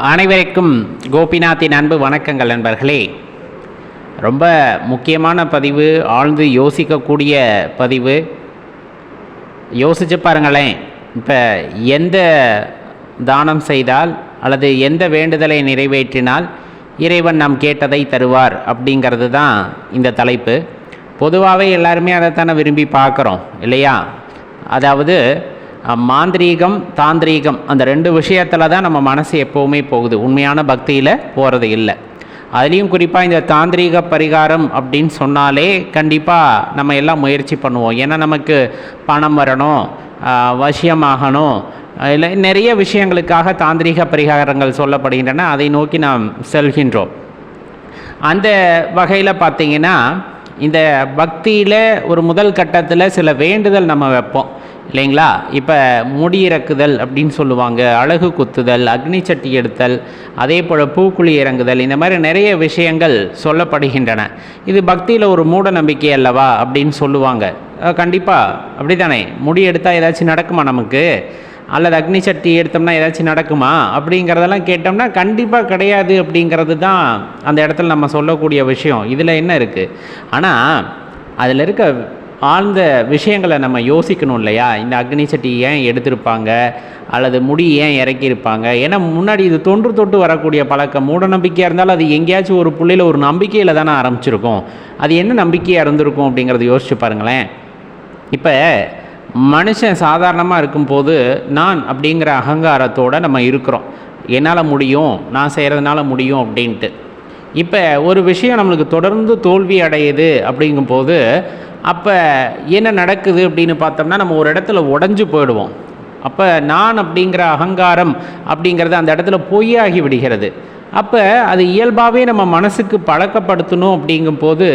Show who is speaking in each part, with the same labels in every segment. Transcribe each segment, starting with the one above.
Speaker 1: அனைவருக்கும் கோபிநாத்தின் அன்பு வணக்கங்கள் நண்பர்களே. ரொம்ப முக்கியமான பதிவு ஆழ்ந்து யோசிக்கக்கூடிய பதிவு. யோசிச்சு பாருங்களேன். இப்போ எந்த தானம் செய்தால் அல்லது எந்த வேண்டுதலை நிறைவேற்றினால் இறைவன் நாம் கேட்டதை தருவார் அப்படிங்கிறது தான் இந்த தலைப்பு. பொதுவாகவே எல்லாருமே அதைத்தானே விரும்பி பார்க்குறோம் இல்லையா? அதாவது மாந்திரீகம் தாந்திரீகம் அந்த ரெண்டு விஷயத்தில் தான் நம்ம மனசு எப்போவுமே போகுது. உண்மையான பக்தியில் போகிறது இல்லை. அதுலேயும் குறிப்பாக இந்த தாந்திரீக பரிகாரம் அப்படின்னு சொன்னாலே கண்டிப்பாக நம்ம எல்லாம் முயற்சி பண்ணுவோம். ஏன்னா நமக்கு பணம் வரணும் வசியமாகணும். இல்லை நிறைய விஷயங்களுக்காக தாந்திரீக பரிகாரங்கள் சொல்லப்படுகின்றன. அதை நோக்கி நாம் செல்கின்றோம். அந்த வகையில் பார்த்தீங்கன்னா இந்த பக்தியில் ஒரு முதல் கட்டத்தில் சில வேண்டுதல் நம்ம வைப்போம். இல்லைங்களா? இப்போ முடி இறக்குதல் அப்படின்னு சொல்லுவாங்க. அழகு குத்துதல் அக்னி சட்டி எடுத்தல் அதே போல் பூக்குழி இறங்குதல் இந்த மாதிரி நிறைய விஷயங்கள் சொல்லப்படுகின்றன. இது பக்தியில் ஒரு மூட நம்பிக்கை அல்லவா அப்படின்னு சொல்லுவாங்க. கண்டிப்பாக அப்படி தானே முடி எடுத்தால் ஏதாச்சும் நடக்குமா நமக்கு? அல்லது அக்னி சட்டி எடுத்தோம்னா ஏதாச்சும் நடக்குமா? அப்படிங்கிறதெல்லாம் கேட்டோம்னா கண்டிப்பாக கிடையாது அப்படிங்கிறது தான் அந்த இடத்துல நம்ம சொல்லக்கூடிய விஷயம். இதில் என்ன இருக்குது ஆனால் அதில் இருக்க ஆழ்ந்த விஷயங்களை நம்ம யோசிக்கணும் இல்லையா? இந்த அக்னி சட்டி ஏன் எடுத்திருப்பாங்க? அல்லது முடி ஏன் இறக்கியிருப்பாங்க? ஏன்னா முன்னாடி இது தொன்று தொட்டு வரக்கூடிய பழக்கம். மூட நம்பிக்கையாக இருந்தாலும் அது எங்கேயாச்சும் ஒரு புள்ளையில் ஒரு நம்பிக்கையில் தானே ஆரம்பிச்சிருக்கும். அது என்ன நம்பிக்கையாக இருந்திருக்கும் அப்படிங்கிறத யோசிச்சு பாருங்களேன். இப்போ மனுஷன் சாதாரணமாக இருக்கும்போது நான் அப்படிங்கிற அகங்காரத்தோடு நம்ம இருக்கிறோம். என்னால் முடியும் நான் செய்கிறதுனால முடியும் அப்படின்ட்டு. இப்போ ஒரு விஷயம் நம்மளுக்கு தொடர்ந்து தோல்வி அடையுது அப்படிங்கும்போது அப்போ என்ன நடக்குது அப்படின்னு பார்த்தோம்னா நம்ம ஒரு இடத்துல உடஞ்சு போயிடுவோம். அப்போ நான் அப்படிங்கிற அகங்காரம் அப்படிங்கிறது அந்த இடத்துல பொய்யாகி விடுகிறது. அப்போ அது இயல்பாகவே நம்ம மனசுக்கு பழக்கப்படுத்தணும் அப்படிங்கும்போது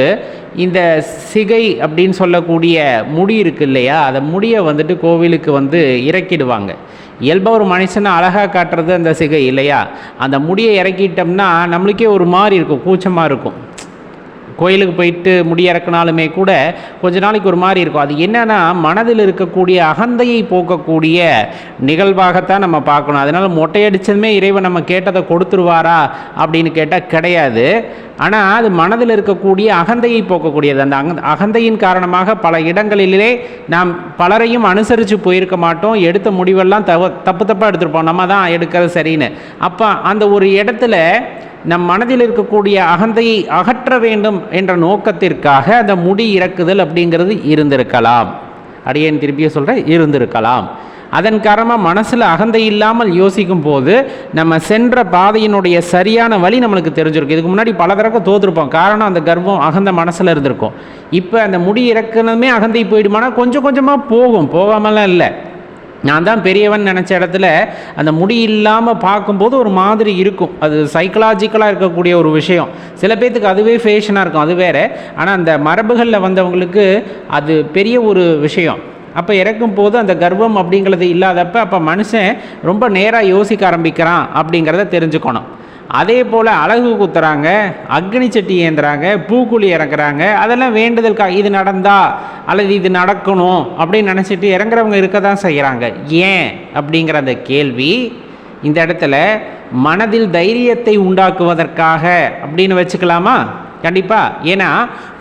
Speaker 1: இந்த சிகை அப்படின்னு சொல்லக்கூடிய முடி இருக்கு இல்லையா அந்த முடியை வந்துட்டு கோவிலுக்கு வந்து இறக்கிடுவாங்க. இயல்பாக ஒரு மனுஷனை அழகாக காட்டுறது அந்த சிகை இல்லையா அந்த முடியை இறக்கிட்டோம்னா நம்மளுக்கே ஒரு மாதிரி இருக்கும் கூச்சமாக இருக்கும். கோயிலுக்கு போயிட்டு முடி இறக்குனாலுமே கூட கொஞ்ச நாளைக்கு ஒரு மாதிரி இருக்கும். அது என்னென்னா மனதில் இருக்கக்கூடிய அகந்தையை போக்கக்கூடிய நிகழ்வாகத்தான் நம்ம பார்க்கணும். அதனால் மொட்டையடிச்சதுமே இறைவன் நம்ம கேட்டதை கொடுத்துருவாரா அப்படின்னு கேட்டால் கிடையாது. ஆனால் அது மனதில் இருக்கக்கூடிய அகந்தையை போக்கக்கூடியது. அந்த அக அகந்தையின் காரணமாக பல இடங்களிலே நாம் பலரையும் அனுசரித்து போயிருக்க மாட்டோம். எடுத்த முடிவெல்லாம் தவ தப்பு தப்பாக எடுத்திருப்போம். நம்ம தான் எடுக்கிறது சரின்னு. அப்போ அந்த ஒரு இடத்துல நம் மனதில் இருக்கக்கூடிய அகந்தையை அகற்ற வேண்டும் என்ற நோக்கத்திற்காக அந்த முடி இறக்குதல் அப்படிங்கிறது இருந்திருக்கலாம். அடியேன் திருப்பிய சொல்கிறேன் இருந்திருக்கலாம். அதன் காரணமாக மனசில் அகந்தை இல்லாமல் யோசிக்கும் போது நம்ம சென்ற பாதையினுடைய சரியான வழி நம்மளுக்கு தெரிஞ்சிருக்கும். இதுக்கு முன்னாடி பல தடவை தோற்றுருப்போம் காரணம் அந்த கர்வம் அகந்த மனசில் இருந்திருக்கும். இப்போ அந்த முடி இறக்கணுமே அகந்தை போயிடுமானா கொஞ்சம் கொஞ்சமாக போகும். போகாமலாம் இல்லை. நான் தான் பெரியவன் நினச்ச இடத்துல அந்த முடி இல்லாமல் பார்க்கும்போது ஒரு மாதிரி இருக்கும். அது சைக்கலாஜிக்கலாக இருக்கக்கூடிய ஒரு விஷயம். சில பேர்த்துக்கு அதுவே ஃபேஷனாக இருக்கும். அது வேறு. ஆனால் அந்த மரபுகளில் வந்தவங்களுக்கு அது பெரிய ஒரு விஷயம். அப்போ இறக்கும் போது அந்த கர்வம் அப்படிங்கிறது இல்லாதப்ப அப்போ மனுஷன் ரொம்ப நேராக யோசிக்க ஆரம்பிக்கிறான் அப்படிங்கிறத தெரிஞ்சுக்கணும். அதே போல் அழகு குத்துறாங்க அக்னி சட்டி ஏந்துறாங்க பூக்குழி இறக்குறாங்க அதெல்லாம் வேண்டுதல்கா இது நடந்தா அல்லது இது நடக்கணும் அப்படின்னு நினச்சிட்டு இறங்குறவங்க இருக்க தான் செய்கிறாங்க ஏன்? அப்படிங்கிற அந்த கேள்வி இந்த இடத்துல மனதில் தைரியத்தை உண்டாக்குவதற்காக அப்படின்னு வச்சுக்கலாமா? கண்டிப்பாக ஏன்னா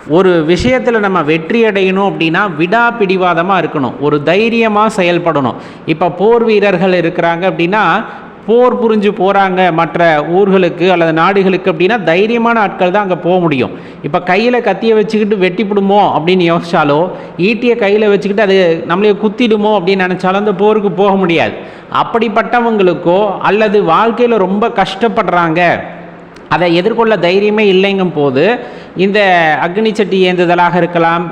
Speaker 1: ஒரு விஷயத்தில் நம்ம வெற்றி அடையணும் அப்படின்னா விடா பிடிவாதமாக இருக்கணும். ஒரு தைரியமாக செயல்படணும். இப்போ போர் வீரர்கள் இருக்கிறாங்க அப்படின்னா போர் புரிஞ்சு போகிறாங்க மற்ற ஊர்களுக்கு அல்லது நாடுகளுக்கு அப்படின்னா தைரியமான ஆட்கள் தான் அங்கே போக முடியும். இப்போ கையில் கத்தியை வச்சுக்கிட்டு வெட்டிப்பிடுமோ அப்படின்னு யோசித்தாலோ ஈட்டியை கையில் வச்சுக்கிட்டு அது நம்மளே குத்திடுமோ அப்படின்னு நினச்சாலும் அந்த போருக்கு போக முடியாது. அப்படிப்பட்டவங்களுக்கோ அல்லது வாழ்க்கையில் ரொம்ப கஷ்டப்படுறாங்க அதை எதிர்கொள்ள தைரியமே இல்லைங்கும் போது இந்த அக்னி சட்டி ஏந்துதலாக இருக்கலாம்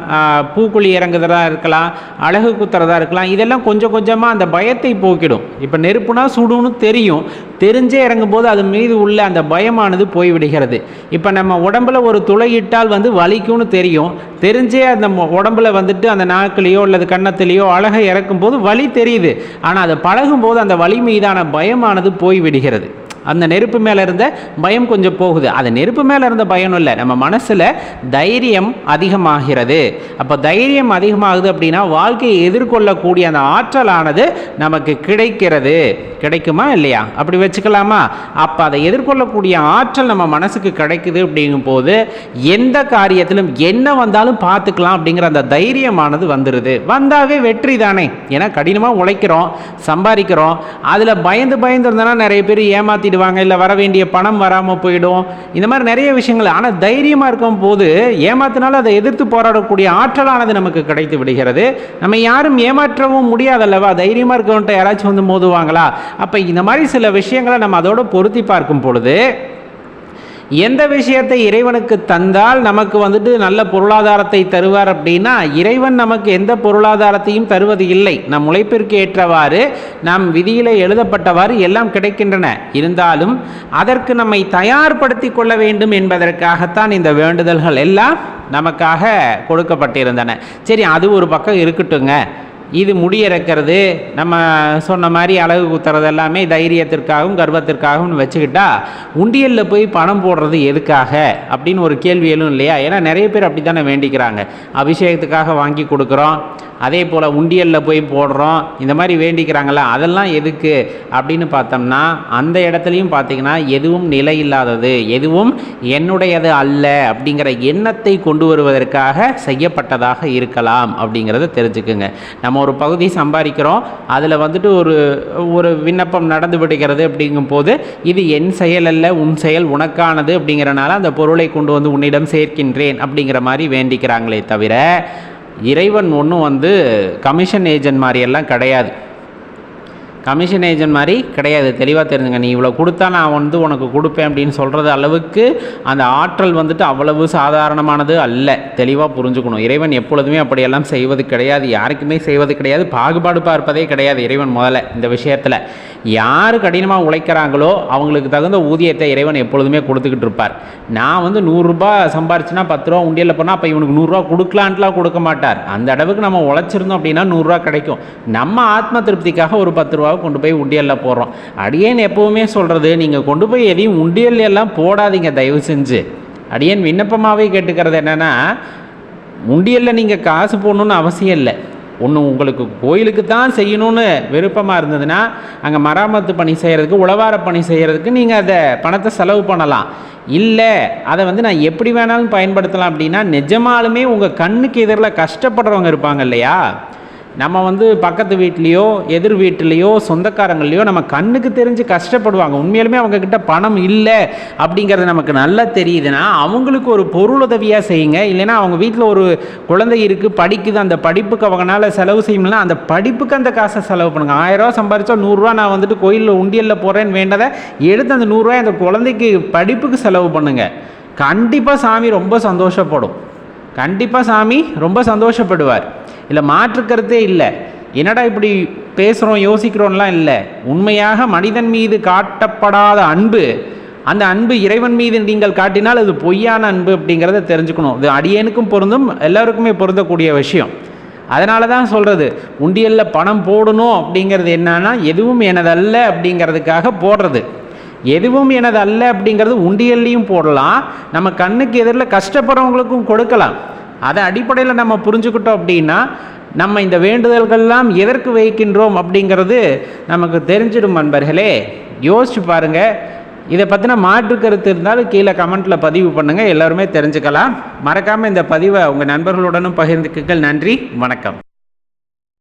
Speaker 1: பூக்குழி இறங்குதலாக இருக்கலாம் அழகு குத்துறதா இருக்கலாம் இதெல்லாம் கொஞ்சம் கொஞ்சமாக அந்த பயத்தை போக்கிடும். இப்போ நெருப்புனா சுடுன்னு தெரியும். தெரிஞ்சே இறங்கும்போது அது மீது உள்ள அந்த பயமானது போய்விடுகிறது. இப்போ நம்ம உடம்புல ஒரு துளையிட்டால் வந்து வலிக்கும்னு தெரியும். தெரிஞ்சே அந்த உடம்புல வந்துட்டு அந்த நாக்குலேயோ அல்லது கன்னத்திலேயோ அழகை இறக்கும்போது வலி தெரியுது. ஆனால் அதை பழகும்போது அந்த வலி மீதான பயமானது போய்விடுகிறது. அந்த நெருப்பு மேலே இருந்த பயம் கொஞ்சம் போகுது. அது நெருப்பு மேலே இருந்த பயம் இல்லை. நம்ம மனசில் தைரியம் அதிகமாகிறது. அப்போ தைரியம் அதிகமாகுது அப்படின்னா வாழ்க்கையை எதிர்கொள்ளக்கூடிய அந்த ஆற்றலானது நமக்கு கிடைக்கிறது. கிடைக்குமா இல்லையா? அப்படி வச்சுக்கலாமா? அப்போ அதை எதிர்கொள்ளக்கூடிய ஆற்றல் நம்ம மனசுக்கு கிடைக்குது அப்படிங்கும் போது எந்த காரியத்திலும் என்ன வந்தாலும் பார்த்துக்கலாம் அப்படிங்கிற அந்த தைரியமானது வந்துடுது வந்தாவே வெற்றி தானே. ஏன்னா கடினமாக உழைக்கிறோம் சம்பாதிக்கிறோம். அதில் பயந்து பயந்து இருந்தனா நிறைய பேர் ஏமாற்றிடுவாங்க இல்லை வர வேண்டிய பணம் வராமல் போயிடும். இந்த மாதிரி நிறைய விஷயங்கள். ஆனால் தைரியமாக இருக்கும் போது ஏமாத்தினாலும் அதை எதிர்த்து போராடக்கூடிய ஆற்றலானது நமக்கு கிடைத்து விடுகிறது. நம்ம யாரும் ஏமாற்றவும் முடியாதல்லவா? தைரியமாக இருக்கவன்ட்ட யாராச்சும் வந்து மோதுவாங்களா? அப்போ இந்த மாதிரி சில விஷயங்களை நம்ம அதோடு பொருத்தி பார்க்கும் பொழுது எந்த விஷயத்தை இறைவனுக்கு தந்தால் நமக்கு வந்துட்டு நல்ல பொருளாதாரத்தை தருவார் அப்படின்னா இறைவன் நமக்கு எந்த பொருளாதாரத்தையும் தருவது இல்லை. நம் உழைப்பிற்கு ஏற்றவாறு நம் விதியில் எழுதப்பட்டவாறு எல்லாம் கிடைக்கின்றன. இருந்தாலும் அதற்கு நம்மை தயார்படுத்தி கொள்ள வேண்டும் என்பதற்காகத்தான் இந்த வேண்டுதல்கள் எல்லாம் நமக்காக கொடுக்கப்பட்டிருந்தன. சரி அது ஒரு பக்கம் இருக்கட்டுங்க. இது முடியிறக்கிறது. நம்ம சொன்ன மாதிரி அழகு குத்துறது எல்லாமே தைரியத்திற்காகவும் கர்வத்திற்காகவும் வச்சுக்கிட்டா உண்டியலில் போய் பணம் போடுறது எதுக்காக? அப்படின்னு ஒரு கேள்வி எழும் இல்லையா? ஏன்னா நிறைய பேர் அப்படி தானே வேண்டிக்கிறாங்க. அபிஷேகத்துக்காக வாங்கி கொடுக்குறோம். அதே போல் உண்டியலில் போய் போடுறோம். இந்த மாதிரி வேண்டிக்கிறாங்கள அதெல்லாம் எதுக்கு? அப்படின்னு பார்த்தோம்னா அந்த இடத்துலையும் பார்த்தீங்கன்னா எதுவும் நிலை இல்லாதது எதுவும் என்னுடையது அல்ல அப்படிங்கிற எண்ணத்தை கொண்டு வருவதற்காக செய்யப்பட்டதாக இருக்கலாம் அப்படிங்கிறத தெரிஞ்சுக்குங்க. நம்ம ஒரு பகுதி சம்பாதிக்கிறோம். அதில் வந்துட்டு ஒரு ஒரு விண்ணப்பம் நடந்து விடுகிறது அப்படிங்கும்போது இது என் செயல் அல்ல உன் செயல் உனக்கானது அப்படிங்கிறனால அந்த பொருளை கொண்டு வந்து உன்னிடம் சேர்க்கின்றேன் அப்படிங்கிற மாதிரி வேண்டிக்கிறாங்களே தவிர இறைவன் ஒன்றும் வந்து கமிஷன் ஏஜென்ட் மாதிரியெல்லாம் கிடையாது. கமிஷன் ஏஜென்ட் மாதிரி கிடையாது. தெளிவாக தெரிஞ்சுங்க. நீ இவ்வளோ கொடுத்தா நான் வந்து உனக்கு கொடுப்பேன் அப்படின்னு சொல்கிறது அளவுக்கு அந்த ஆற்றல் வந்துட்டு அவ்வளவு சாதாரணமானது அல்ல. தெளிவாக புரிஞ்சுக்கணும். இறைவன் எப்பொழுதுமே அப்படியெல்லாம் செய்வது கிடையாது. யாருக்குமே செய்வது கிடையாது. பாகுபாடு பார்ப்பதே கிடையாது இறைவன் முதல்ல இந்த விஷயத்தில். யார் கடினமாக உழைக்கிறாங்களோ அவங்களுக்கு தகுந்த ஊதியத்தை இறைவன் எப்பொழுதுமே கொடுத்துக்கிட்டு இருப்பார். நான் வந்து நூறுரூபா சம்பாரிச்சுன்னா பத்து ரூபா உண்டியலில் போனால் அப்போ இவனுக்கு நூறுரூவா கொடுக்கலான்ட்டுலாம் கொடுக்க மாட்டார். அந்த அளவுக்கு நம்ம உழைச்சிருந்தோம் அப்படின்னா நூறுரூவா கிடைக்கும். நம்ம ஆத்ம திருப்திக்காக ஒரு பத்து ரூபா கொண்டு போய் உண்டியலில் போடுறோம்? அடியேன் எப்போவுமே சொல்கிறது நீங்கள் கொண்டு போய் எதையும் உண்டியல் எல்லாம் போடாதீங்க தயவு செஞ்சு. அடியேன் விண்ணப்பமாகவே கேட்டுக்கிறது என்னென்னா உண்டியலில் நீங்கள் காசு போடணுன்னு அவசியம் இல்லை. ஒன்று உங்களுக்கு கோயிலுக்கு தான் செய்யணும்னு விருப்பமாக இருந்ததுன்னா அங்கே மராமத்து பணி செய்கிறதுக்கு உழவார பணி செய்கிறதுக்கு நீங்கள் அதை பணத்தை செலவு பண்ணலாம். இல்லை அதை வந்து நான் எப்படி வேணாலும் பயன்படுத்தலாம் அப்படின்னா நிஜமாலுமே உங்கள் கண்ணுக்கு எதிரில் கஷ்டப்படுறவங்க இருப்பாங்க இல்லையா? நம்ம வந்து பக்கத்து வீட்லேயோ எதிர் வீட்டிலையோ சொந்தக்காரங்களையோ நம்ம கண்ணுக்கு தெரிஞ்சு கஷ்டப்படுவாங்க. உண்மையிலுமே அவங்கக்கிட்ட பணம் இல்லை அப்படிங்கிறது நமக்கு நல்லா தெரியுதுன்னா அவங்களுக்கு ஒரு பொருளுதவியாக செய்யுங்க. இல்லைன்னா அவங்க வீட்டில் ஒரு குழந்தை இருக்குது படிக்குது அந்த படிப்புக்கு அவங்களால செலவு செய்யணும்னா அந்த படிப்புக்கு அந்த காசை செலவு பண்ணுங்கள் ஆயிரரூவா சம்பாரிச்சா நூறுரூவா நான் வந்துட்டு கோயிலில் உண்டியலில் போகிறேன்னு வேண்டதை எடுத்து அந்த நூறுரூவா அந்த குழந்தைக்கு படிப்புக்கு செலவு பண்ணுங்கள் கண்டிப்பாக சாமி ரொம்ப சந்தோஷப்படும். கண்டிப்பாக சாமி ரொம்ப சந்தோஷப்படுவார். இல்லை மாற்றுக்கிறதே இல்லை. என்னடா இப்படி பேசுகிறோம் யோசிக்கிறோம்லாம் இல்லை. உண்மையாக மனிதன் மீது காட்டப்படாத அன்பு அந்த அன்பு இறைவன் மீது நீங்கள் காட்டினால் அது பொய்யான அன்பு அப்படிங்கிறத தெரிஞ்சுக்கணும். இது அடியேனுக்கும் பொருந்தும் எல்லாருக்குமே பொருந்தக்கூடிய விஷயம். அதனால தான் சொல்கிறது உண்டியலில் பணம் போடணும் அப்படிங்கிறது என்னன்னா எதுவும் எனதல்ல அப்படிங்கிறதுக்காக போடுறது. எதுவும் எனது அல்ல அப்படிங்கிறது உண்டியல்லையும் போடலாம். நம்ம கண்ணுக்கு எதிரில் கஷ்டப்படுறவங்களுக்கும் கொடுக்கலாம். அதை அடிப்படையில் நம்ம புரிஞ்சுக்கிட்டோம் அப்படின்னா நம்ம இந்த வேண்டுதல்கள்லாம் எதற்கு வைக்கின்றோம் அப்படிங்கிறது நமக்கு தெரிஞ்சிடும் நண்பர்களே. யோசிச்சு பாருங்கள் இதை பற்றின மாற்று கருத்து இருந்தாலும் கீழே கமெண்ட்டில் பதிவு பண்ணுங்கள் எல்லோருமே தெரிஞ்சுக்கலாம். மறக்காமல் இந்த பதிவை உங்கள் நண்பர்களுடனும் பகிர்ந்துக்குங்கள். நன்றி. வணக்கம்.